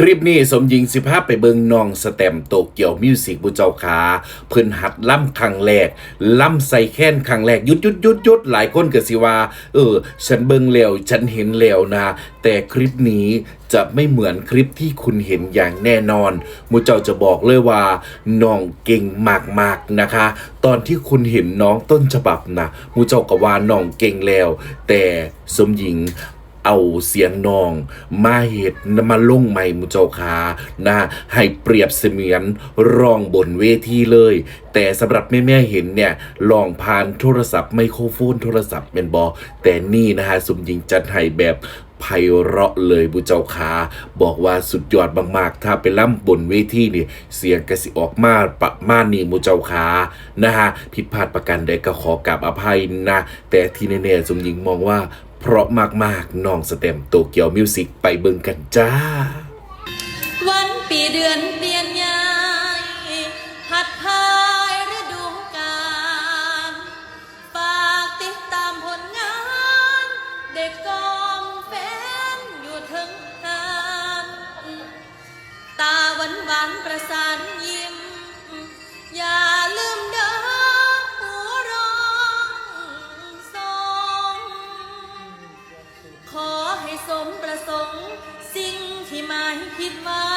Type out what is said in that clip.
คลิปนี้สมหญิงสิภาพไปเบิงน้องสแตมโตเกียวมิวสิกบุเจ้าขาเพิ่นหัดล่ำครั้งแรกล่ำใส่แค้นครั้งแรกยุดยุดยุดยุดหลายคนก็สิว่า เออ ฉันเบิงแล้วฉันเห็นแล้วนะ แต่คลิปนี้จะไม่เหมือนคลิปที่คุณเห็นอย่างแน่นอนมูเจ้าจะบอกเลยว่าน้องเก่งมากๆนะคะ ตอนที่คุณเห็นน้องต้นฉบับนะมูเจ้าก็ว่าน้องเก่งแล้ว แต่สมหญิง เอาเสียงนอง มาเหตุมาลงใหม่มุเจ้าคานะให้เปรียบเสมือนร้องบนเวทีเลย แต่สำหรับแม่ๆเห็นเนี่ยลองผ่านโทรศัพท์ไมโครโฟนโทรศัพท์เป็นบอแต่นี่นะฮะสมยิงจัดให้แบบไพเราะเลยบุเจ้าคาบอกว่าสุดยอดมากๆ ถ้าไปล่ำบนเวทีนี่ เสียงกระสิออกมาประมาณนี้มุเจ้าคานะฮะผิดพลาดประการใดก็ขอกราบอภัยนะ แต่ที่แน่ๆสมยิงมองว่า เพราะมากๆน้องสเต็มโตเกียวมิวสิกไปเบิ่งกันจ้า วันปีเดือนเปลี่ยนยายหัดพายฤดูกาลฝากติดตามผลงาน เด็กกองแฟนอยู่ถึงทางตาหวานหวานประสาน สมประสงค์ สิ่งที่หมายคิดไว้